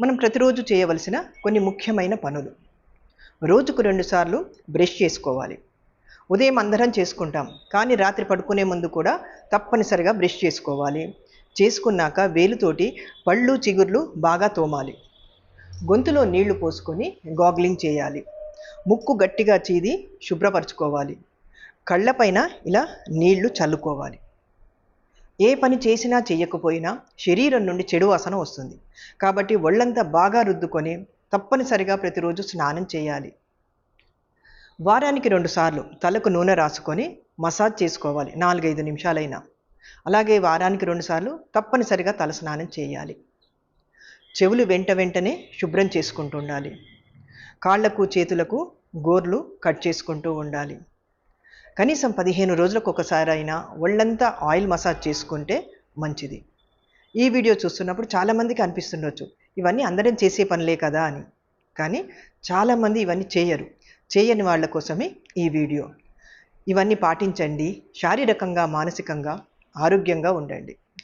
మనం ప్రతిరోజు చేయవలసిన కొన్ని ముఖ్యమైన పనులు. రోజుకు రెండుసార్లు బ్రష్ చేసుకోవాలి. ఉదయం అందరం చేసుకుంటాం కానీ రాత్రి పడుకునే ముందు కూడా తప్పనిసరిగా బ్రష్ చేసుకోవాలి. చేసుకున్నాక వేలుతోటి పళ్ళు చిగుర్లు బాగా తోమాలి. గొంతులో నీళ్ళు పోసుకొని గాగ్లింగ్ చేయాలి. ముక్కు గట్టిగా చీది శుభ్రపరచుకోవాలి. కళ్ళపైన ఇలా నీళ్ళు చల్లుకోవాలి. ఏ పని చేసినా చేయకపోయినా శరీరం నుండి చెడు వాసన వస్తుంది. కాబట్టి ఒళ్ళంతా బాగా రుద్దుకొని తప్పనిసరిగా ప్రతిరోజు స్నానం చేయాలి. వారానికి రెండుసార్లు తలకు నూనె రాసుకొని మసాజ్ చేసుకోవాలి. నాలుగైదు నిమిషాలైనా. అలాగే వారానికి రెండుసార్లు తప్పనిసరిగా తల స్నానం చేయాలి. చెవులు వెంట వెంటనే శుభ్రం చేసుకుంటూ ఉండాలి. కాళ్ళకు చేతులకు గోర్లు కట్ చేసుకుంటూ ఉండాలి. కనీసం పదిహేను రోజులకు ఒకసారి అయినా ఒళ్ళంతా ఆయిల్ మసాజ్ చేసుకుంటే మంచిది. ఈ వీడియో చూస్తున్నప్పుడు చాలామందికి అనిపిస్తుండొచ్చు ఇవన్నీ అందరం చేసే పనులే కదా అని. కానీ చాలామంది ఇవన్నీ చేయరు. చేయని వాళ్ళ కోసమే ఈ వీడియో. ఇవన్నీ పాటించండి శారీరకంగా మానసికంగా ఆరోగ్యంగా ఉండండి.